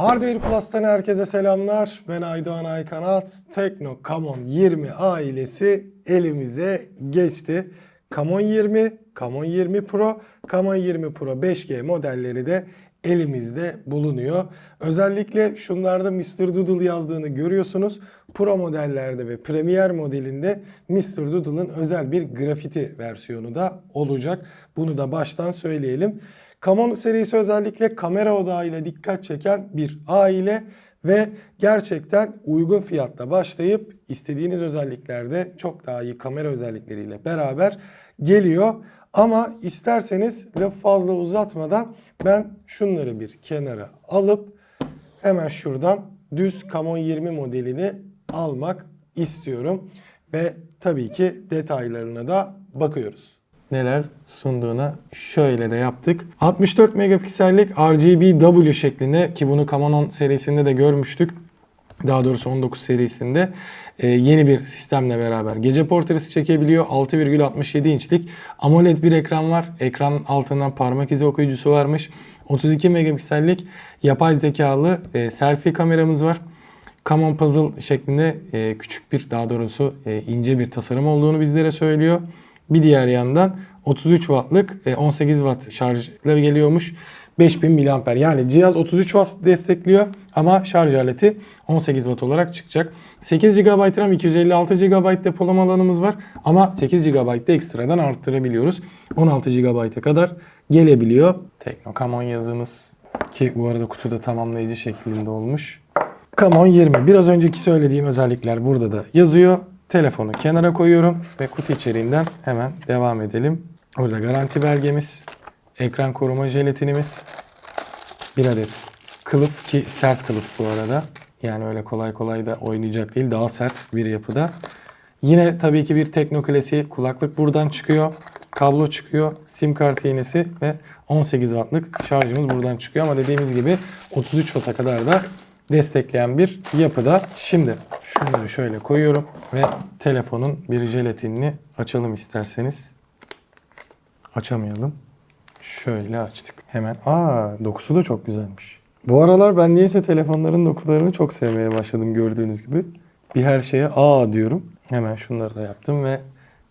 Hardware Plus'tan herkese selamlar. Ben Aydoğan Aykanat. Tekno Camon 20 ailesi elimize geçti. Camon 20, Camon 20 Pro, Camon 20 Pro 5G modelleri de elimizde bulunuyor. Özellikle şunlarda Mr. Doodle yazdığını görüyorsunuz. Pro modellerde ve Premier modelinde Mr. Doodle'ın özel bir grafiti versiyonu da olacak. Bunu da baştan söyleyelim. Camon serisi özellikle kamera odağıyla dikkat çeken bir aile ve gerçekten uygun fiyatta başlayıp istediğiniz özelliklerde çok daha iyi kamera özellikleriyle beraber geliyor. Ama isterseniz laf fazla uzatmadan ben şunları bir kenara alıp hemen şuradan düz Camon 20 modelini almak istiyorum. Ve tabii ki detaylarına da bakıyoruz neler sunduğuna şöyle de yaptık. 64 megapiksellik RGB-W şeklinde ki bunu Camon 10 serisinde de görmüştük. Daha doğrusu 19 serisinde e, yeni bir sistemle beraber gece portresi çekebiliyor. 6,67 inçlik AMOLED bir ekran var. Ekran altından parmak izi okuyucusu varmış. 32 megapiksellik yapay zekalı e, selfie kameramız var. Camon Puzzle şeklinde e, küçük bir daha doğrusu e, ince bir tasarım olduğunu bizlere söylüyor. Bir diğer yandan 33 wattlık e, 18 watt şarjla geliyormuş. 5000 mAh yani cihaz 33 watt destekliyor ama şarj aleti 18 watt olarak çıkacak. 8 GB RAM 256 GB depolama alanımız var ama 8 GB da ekstradan arttırabiliyoruz. 16 GB'a kadar gelebiliyor. Tekno Camon yazımız ki bu arada kutuda tamamlayıcı şeklinde olmuş. Camon 20. Biraz önceki söylediğim özellikler burada da yazıyor. Telefonu kenara koyuyorum ve kutu içeriğinden hemen devam edelim. Burada garanti belgemiz, ekran koruma jelatinimiz, bir adet kılıf ki sert kılıf bu arada. Yani öyle kolay kolay da oynayacak değil. Daha sert bir yapıda. Yine tabii ki bir tekno klasiği kulaklık buradan çıkıyor. Kablo çıkıyor. Sim kart iğnesi ve 18 wattlık şarjımız buradan çıkıyor. Ama dediğimiz gibi 33 watt'a kadar da destekleyen bir yapıda. Şimdi şunları şöyle koyuyorum ve telefonun bir jelatinini açalım isterseniz. Açamayalım. Şöyle açtık. Hemen. Aa dokusu da çok güzelmiş. Bu aralar ben niyeyse telefonların dokularını çok sevmeye başladım gördüğünüz gibi. Bir her şeye aa diyorum. Hemen şunları da yaptım ve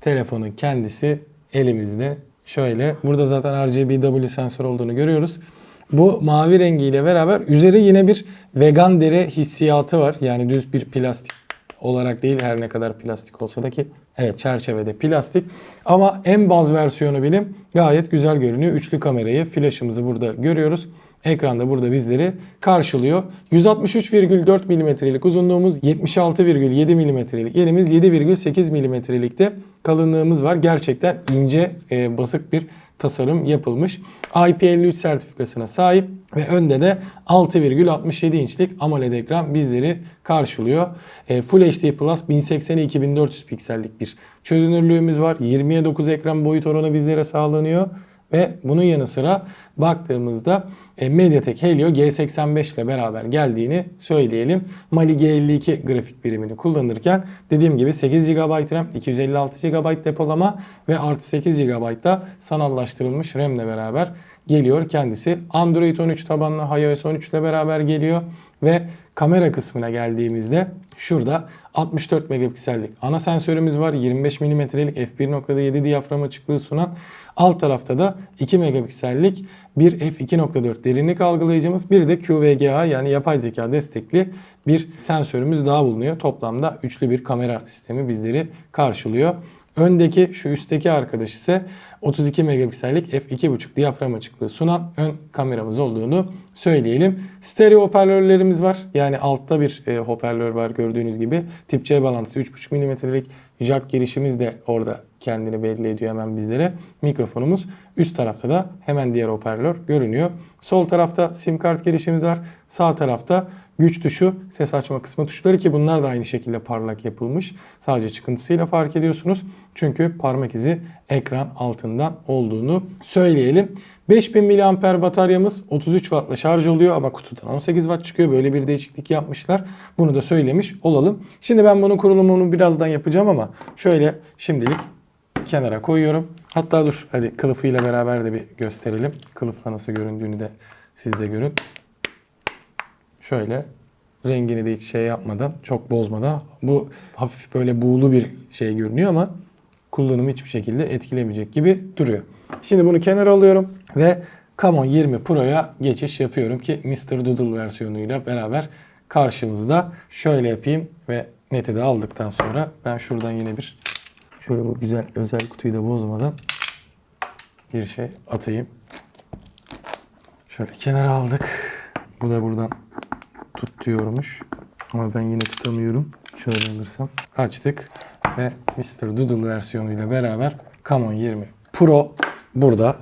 telefonun kendisi elimizde. Şöyle burada zaten RGB-W sensör olduğunu görüyoruz. Bu mavi rengiyle beraber üzeri yine bir vegan deri hissiyatı var. Yani düz bir plastik olarak değil her ne kadar plastik olsa da ki evet çerçevede plastik. Ama en baz versiyonu bilim gayet güzel görünüyor. Üçlü kamerayı, flaşımızı burada görüyoruz. Ekranda burada bizleri karşılıyor. 163,4 mm'lik uzunluğumuz, 76,7 mm'lik yerimiz, 7,8 mm'likte kalınlığımız var. Gerçekten ince, e, basık bir tasarım yapılmış. IP53 sertifikasına sahip ve önde de 6,67 inçlik AMOLED ekran bizleri karşılıyor. E, Full HD Plus 1080 2400 piksellik bir çözünürlüğümüz var. 20'ye 9 ekran boyut oranı bizlere sağlanıyor. Ve bunun yanı sıra baktığımızda e, MediaTek Helio G85 ile beraber geldiğini söyleyelim. Mali G52 grafik birimini kullanırken dediğim gibi 8 GB RAM, 256 GB depolama ve artı 8 GB da sanallaştırılmış RAM ile beraber geliyor kendisi. Android 13 tabanlı iOS 13 ile beraber geliyor ve kamera kısmına geldiğimizde şurada 64 megapiksellik ana sensörümüz var. 25 mm'lik f1.7 diyafram açıklığı sunan alt tarafta da 2 megapiksellik bir f2.4 derinlik algılayıcımız bir de QVGA yani yapay zeka destekli bir sensörümüz daha bulunuyor. Toplamda üçlü bir kamera sistemi bizleri karşılıyor. Öndeki şu üstteki arkadaş ise 32 megapiksellik f2.5 diyafram açıklığı sunan ön kameramız olduğunu söyleyelim. Stereo hoparlörlerimiz var. Yani altta bir e, hoparlör var gördüğünüz gibi. Tip C bağlantısı 3.5 mm'lik jack girişimiz de orada kendini belli ediyor hemen bizlere. Mikrofonumuz üst tarafta da hemen diğer hoparlör görünüyor. Sol tarafta sim kart girişimiz var. Sağ tarafta güç tuşu, ses açma kısmı tuşları ki bunlar da aynı şekilde parlak yapılmış. Sadece çıkıntısıyla fark ediyorsunuz. Çünkü parmak izi ekran altından olduğunu söyleyelim. 5000 mAh bataryamız 33 Watt'la şarj oluyor ama kutudan 18 Watt çıkıyor. Böyle bir değişiklik yapmışlar. Bunu da söylemiş olalım. Şimdi ben bunun kurulumunu birazdan yapacağım ama şöyle şimdilik kenara koyuyorum. Hatta dur hadi kılıfıyla beraber de bir gösterelim. Kılıfla nasıl göründüğünü de siz de görün. Şöyle rengini de hiç şey yapmadan, çok bozmadan. Bu hafif böyle buğulu bir şey görünüyor ama kullanımı hiçbir şekilde etkilemeyecek gibi duruyor. Şimdi bunu kenara alıyorum ve Camon 20 Pro'ya geçiş yapıyorum ki Mr. Doodle versiyonuyla beraber karşımızda. Şöyle yapayım ve neti de aldıktan sonra ben şuradan yine bir şöyle bu güzel özel kutuyu da bozmadan bir şey atayım. Şöyle kenara aldık. Bu da buradan tut diyormuş. Ama ben yine tutamıyorum. Şöyle alırsam. Açtık. Ve Mr. Doodle versiyonuyla beraber Camon 20 Pro burada.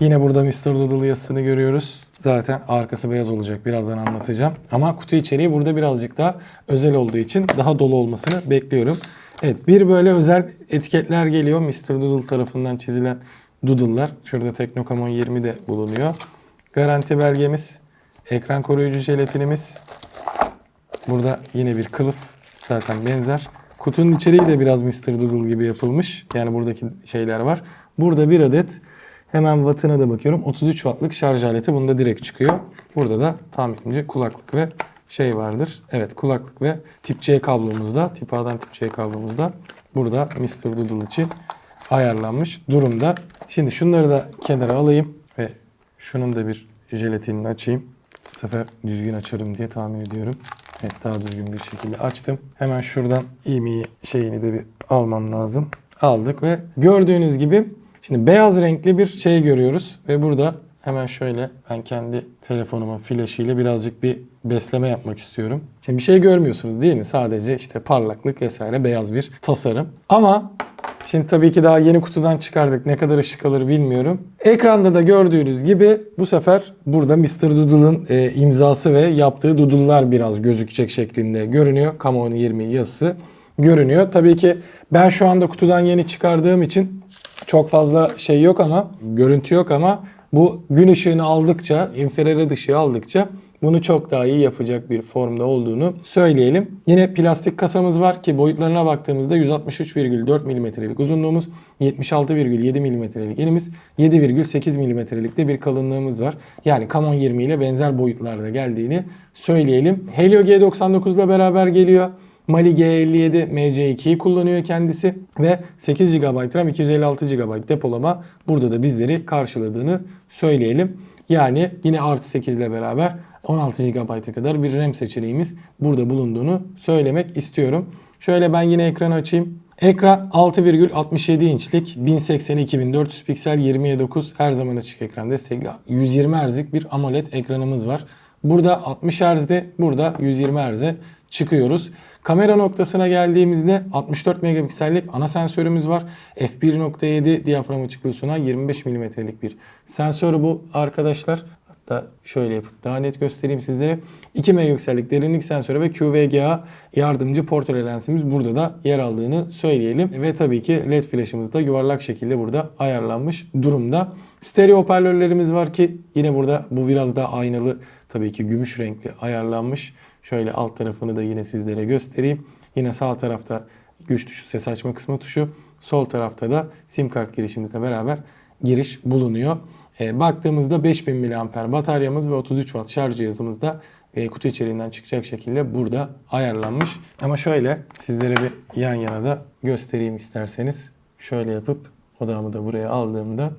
Yine burada Mr. Doodle yazısını görüyoruz. Zaten arkası beyaz olacak. Birazdan anlatacağım. Ama kutu içeriği burada birazcık daha özel olduğu için daha dolu olmasını bekliyorum. Evet bir böyle özel etiketler geliyor. Mr. Doodle tarafından çizilen doodle'lar. Şurada Teknokamon 20 de bulunuyor. Garanti belgemiz. Ekran koruyucu jelatinimiz. Burada yine bir kılıf zaten benzer. Kutunun içeriği de biraz Mr. Doodle gibi yapılmış. Yani buradaki şeyler var. Burada bir adet hemen wattına da bakıyorum. 33 wattlık şarj aleti bunda direkt çıkıyor. Burada da tahminimce kulaklık ve şey vardır. Evet kulaklık ve tip C kablomuzda, tip A'dan tip C kablomuzda burada Mr. Doodle için ayarlanmış durumda. Şimdi şunları da kenara alayım ve şunun da bir jelatinini açayım. Sefer düzgün açarım diye tahmin ediyorum. Evet daha düzgün bir şekilde açtım. Hemen şuradan iğmeyi şeyini de bir almam lazım. Aldık ve gördüğünüz gibi şimdi beyaz renkli bir şey görüyoruz. Ve burada hemen şöyle ben kendi telefonuma flash ile birazcık bir besleme yapmak istiyorum. Şimdi bir şey görmüyorsunuz değil mi? Sadece işte parlaklık vesaire beyaz bir tasarım. Ama Şimdi tabii ki daha yeni kutudan çıkardık. Ne kadar ışık alır bilmiyorum. Ekranda da gördüğünüz gibi bu sefer burada Mr. Doodle'ın e, imzası ve yaptığı doodle'lar biraz gözükecek şeklinde görünüyor. Camon 20 yazısı görünüyor. Tabii ki ben şu anda kutudan yeni çıkardığım için çok fazla şey yok ama görüntü yok ama bu gün ışığını aldıkça, infrared ışığı aldıkça bunu çok daha iyi yapacak bir formda olduğunu söyleyelim. Yine plastik kasamız var ki boyutlarına baktığımızda 163,4 mm'lik uzunluğumuz, 76,7 mm'lik enimiz, 7,8 mm'lik de bir kalınlığımız var. Yani Camon 20 ile benzer boyutlarda geldiğini söyleyelim. Helio G99 ile beraber geliyor. Mali G57 MC2'yi kullanıyor kendisi ve 8 GB RAM 256 GB depolama burada da bizleri karşıladığını söyleyelim. Yani yine artı 8 ile beraber 16 GB'a kadar bir RAM seçeneğimiz burada bulunduğunu söylemek istiyorum. Şöyle ben yine ekranı açayım. Ekran 6,67 inçlik 1080-2400 piksel 20'ye 9 her zaman açık ekran destekli 120 Hz'lik bir AMOLED ekranımız var. Burada 60 Hz'de burada 120 Hz'e çıkıyoruz. Kamera noktasına geldiğimizde 64 megapiksellik ana sensörümüz var. f1.7 diyafram açıklığı sunan 25 mm'lik bir sensör bu arkadaşlar. Hatta şöyle yapıp daha net göstereyim sizlere. 2 megapiksellik derinlik sensörü ve QVGA yardımcı portre lensimiz burada da yer aldığını söyleyelim. Ve tabii ki led flash'ımız da yuvarlak şekilde burada ayarlanmış durumda. Stereo hoparlörlerimiz var ki yine burada bu biraz daha aynalı tabii ki gümüş renkli ayarlanmış. Şöyle alt tarafını da yine sizlere göstereyim. Yine sağ tarafta güç tuşu ses açma kısmı tuşu. Sol tarafta da sim kart girişimizle beraber giriş bulunuyor. E, baktığımızda 5000 mAh bataryamız ve 33 Watt şarj cihazımız da e, kutu içeriğinden çıkacak şekilde burada ayarlanmış. Ama şöyle sizlere bir yan yana da göstereyim isterseniz. Şöyle yapıp odamı da buraya aldığımda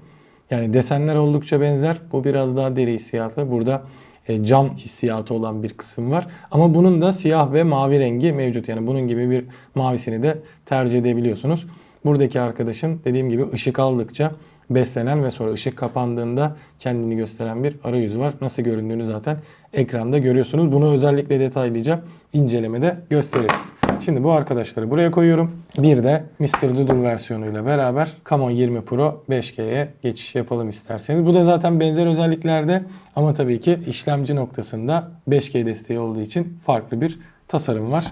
yani desenler oldukça benzer. Bu biraz daha deri hissiyatı. Burada e, cam hissiyatı olan bir kısım var. Ama bunun da siyah ve mavi rengi mevcut. Yani bunun gibi bir mavisini de tercih edebiliyorsunuz. Buradaki arkadaşın dediğim gibi ışık aldıkça beslenen ve sonra ışık kapandığında kendini gösteren bir arayüzü var. Nasıl göründüğünü zaten ekranda görüyorsunuz. Bunu özellikle detaylıca incelemede gösteririz. Şimdi bu arkadaşları buraya koyuyorum. Bir de Mr. Doodle versiyonuyla beraber Camon 20 Pro 5G'ye geçiş yapalım isterseniz. Bu da zaten benzer özelliklerde ama tabii ki işlemci noktasında 5G desteği olduğu için farklı bir tasarım var.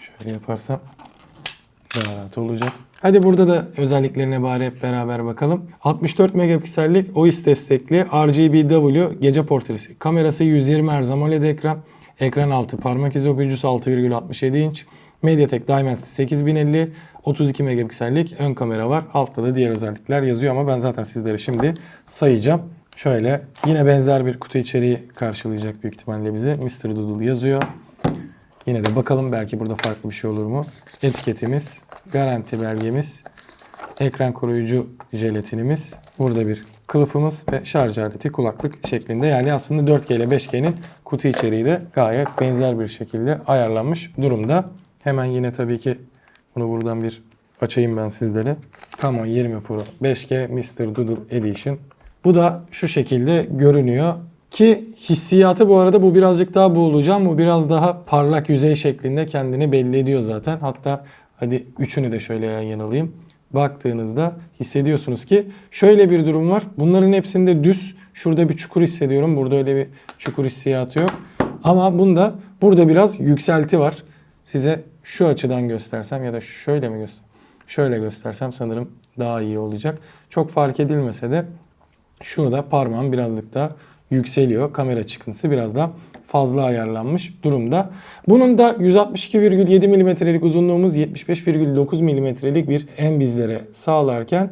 Şöyle yaparsam daha rahat olacak. Hadi burada da özelliklerine bari hep beraber bakalım. 64 megapiksellik OIS destekli RGBW gece portresi. Kamerası 120 Hz AMOLED ekran. Ekran altı parmak izi okuyucusu 6,67 inç. MediaTek Dimensity 8050 32 megapiksellik ön kamera var. Altta da diğer özellikler yazıyor ama ben zaten sizlere şimdi sayacağım. Şöyle yine benzer bir kutu içeriği karşılayacak büyük ihtimalle bize. Mr. Doodle yazıyor. Yine de bakalım belki burada farklı bir şey olur mu? Etiketimiz, garanti belgemiz, ekran koruyucu jelatinimiz, burada bir kılıfımız ve şarj aleti kulaklık şeklinde. Yani aslında 4G ile 5G'nin kutu içeriği de gayet benzer bir şekilde ayarlanmış durumda. Hemen yine tabii ki bunu buradan bir açayım ben sizlere. Camon 20 Pro 5G Mr. Doodle Edition. Bu da şu şekilde görünüyor. Ki hissiyatı bu arada bu birazcık daha boğulacağım. Bu biraz daha parlak yüzey şeklinde kendini belli ediyor zaten. Hatta hadi üçünü de şöyle yan yana alayım. Baktığınızda hissediyorsunuz ki şöyle bir durum var. Bunların hepsinde düz. Şurada bir çukur hissediyorum. Burada öyle bir çukur hissiyatı yok. Ama bunda burada biraz yükselti var. Size şu açıdan göstersem ya da şöyle mi göster? Şöyle göstersem sanırım daha iyi olacak. Çok fark edilmese de şurada parmağım birazcık daha yükseliyor. Kamera çıkıntısı biraz daha fazla ayarlanmış durumda. Bunun da 162,7 mm'lik uzunluğumuz 75,9 mm'lik bir en bizlere sağlarken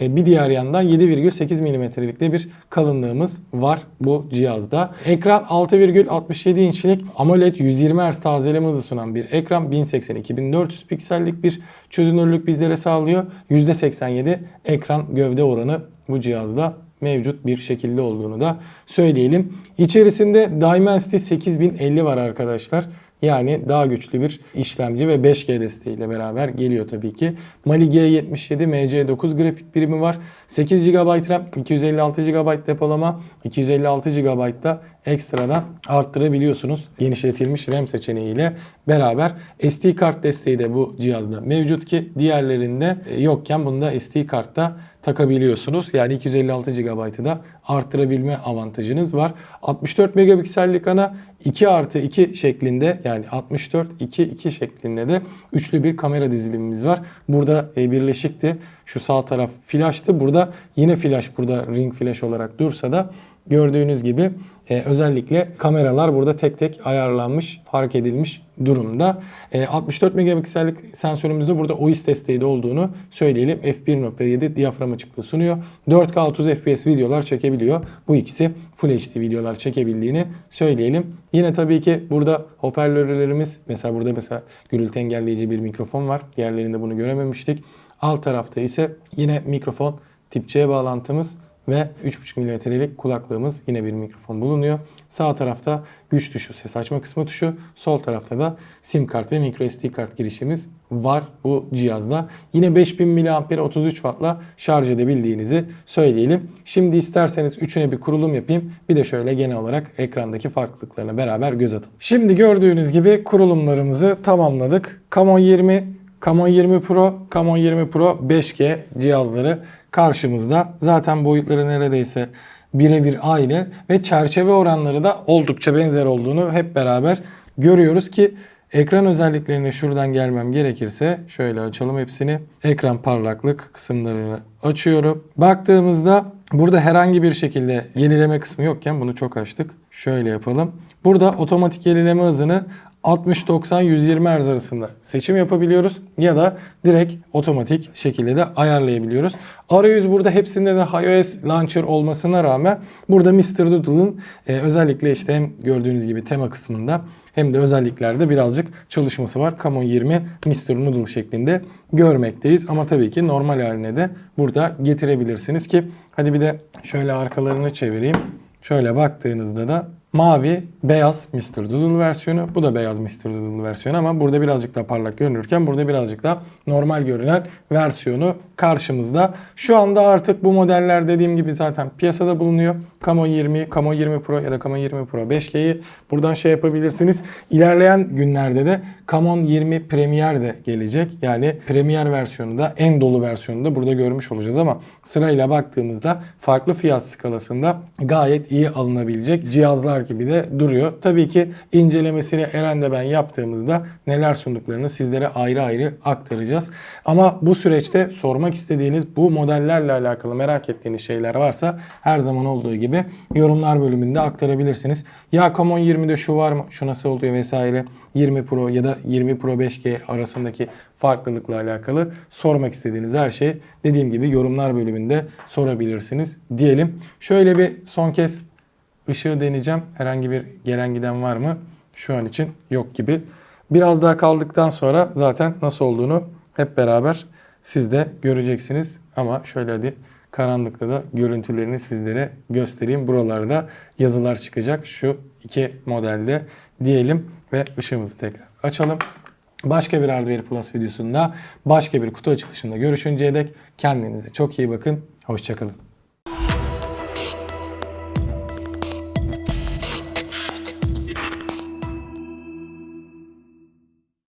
e, bir diğer yandan 7,8 mm'lik de bir kalınlığımız var bu cihazda. Ekran 6,67 inçlik AMOLED 120 Hz tazeleme hızı sunan bir ekran. 1080-2400 piksellik bir çözünürlük bizlere sağlıyor. %87 ekran gövde oranı bu cihazda mevcut bir şekilde olduğunu da söyleyelim. İçerisinde Dimensity 8050 var arkadaşlar. Yani daha güçlü bir işlemci ve 5G desteğiyle beraber geliyor tabii ki. Mali G77 MC9 grafik birimi var. 8 GB RAM, 256 GB depolama, 256 GB da ekstradan arttırabiliyorsunuz. Genişletilmiş RAM seçeneğiyle beraber SD kart desteği de bu cihazda mevcut ki diğerlerinde yokken bunda SD kartta takabiliyorsunuz. Yani 256 GB'ı da arttırabilme avantajınız var. 64 megapiksellik ana 2 artı 2 şeklinde yani 64 2 2 şeklinde de üçlü bir kamera dizilimimiz var. Burada e, birleşikti. Şu sağ taraf flash'tı. Burada yine flash burada ring flash olarak dursa da gördüğünüz gibi e, özellikle kameralar burada tek tek ayarlanmış, fark edilmiş durumda. E, 64 megapiksellik sensörümüzde burada OIS desteği de olduğunu söyleyelim. f1.7 diyafram açıklığı sunuyor. 4K 30 FPS videolar çekebiliyor. Bu ikisi Full HD videolar çekebildiğini söyleyelim. Yine tabii ki burada hoparlörlerimiz mesela burada mesela gürültü engelleyici bir mikrofon var. Diğerlerinde bunu görememiştik. Alt tarafta ise yine mikrofon tip C bağlantımız ve 3.5 mm'lik kulaklığımız yine bir mikrofon bulunuyor. Sağ tarafta güç tuşu, ses açma kısmı tuşu. Sol tarafta da sim kart ve microSD kart girişimiz var bu cihazda. Yine 5000 mAh 33 Watt'la şarj edebildiğinizi söyleyelim. Şimdi isterseniz üçüne bir kurulum yapayım. Bir de şöyle genel olarak ekrandaki farklılıklarına beraber göz atalım. Şimdi gördüğünüz gibi kurulumlarımızı tamamladık. Camon 20 Camon 20 Pro, Camon 20 Pro 5G cihazları karşımızda. Zaten boyutları neredeyse birebir aynı ve çerçeve oranları da oldukça benzer olduğunu hep beraber görüyoruz ki ekran özelliklerine şuradan gelmem gerekirse şöyle açalım hepsini. Ekran parlaklık kısımlarını açıyorum. Baktığımızda burada herhangi bir şekilde yenileme kısmı yokken bunu çok açtık. Şöyle yapalım. Burada otomatik yenileme hızını 60-90-120 Hz arasında seçim yapabiliyoruz ya da direkt otomatik şekilde de ayarlayabiliyoruz. Arayüz burada hepsinde de iOS Launcher olmasına rağmen burada Mr. Doodle'ın e, özellikle işte hem gördüğünüz gibi tema kısmında hem de özelliklerde birazcık çalışması var. Camon 20 Mr. Noodle şeklinde görmekteyiz. Ama tabii ki normal haline de burada getirebilirsiniz ki hadi bir de şöyle arkalarını çevireyim. Şöyle baktığınızda da mavi, beyaz Mr. Doodle versiyonu. Bu da beyaz Mr. Doodle versiyonu ama burada birazcık daha parlak görünürken burada birazcık daha normal görünen versiyonu karşımızda. Şu anda artık bu modeller dediğim gibi zaten piyasada bulunuyor. Camon 20, Camon 20 Pro ya da Camon 20 Pro 5G'yi buradan şey yapabilirsiniz. İlerleyen günlerde de Camon 20 Premier de gelecek. Yani Premier versiyonu da en dolu versiyonu da burada görmüş olacağız ama sırayla baktığımızda farklı fiyat skalasında gayet iyi alınabilecek cihazlar var gibi de duruyor. Tabii ki incelemesini Eren de ben yaptığımızda neler sunduklarını sizlere ayrı ayrı aktaracağız. Ama bu süreçte sormak istediğiniz bu modellerle alakalı merak ettiğiniz şeyler varsa her zaman olduğu gibi yorumlar bölümünde aktarabilirsiniz. Ya Common 20'de şu var mı? Şu nasıl oluyor vesaire. 20 Pro ya da 20 Pro 5G arasındaki farklılıkla alakalı sormak istediğiniz her şey dediğim gibi yorumlar bölümünde sorabilirsiniz diyelim. Şöyle bir son kez ışığı deneyeceğim. Herhangi bir gelen giden var mı? Şu an için yok gibi. Biraz daha kaldıktan sonra zaten nasıl olduğunu hep beraber siz de göreceksiniz. Ama şöyle hadi karanlıkta da görüntülerini sizlere göstereyim. Buralarda yazılar çıkacak şu iki modelde diyelim ve ışığımızı tekrar açalım. Başka bir Hardware Plus videosunda başka bir kutu açılışında görüşünceye dek kendinize çok iyi bakın. Hoşçakalın.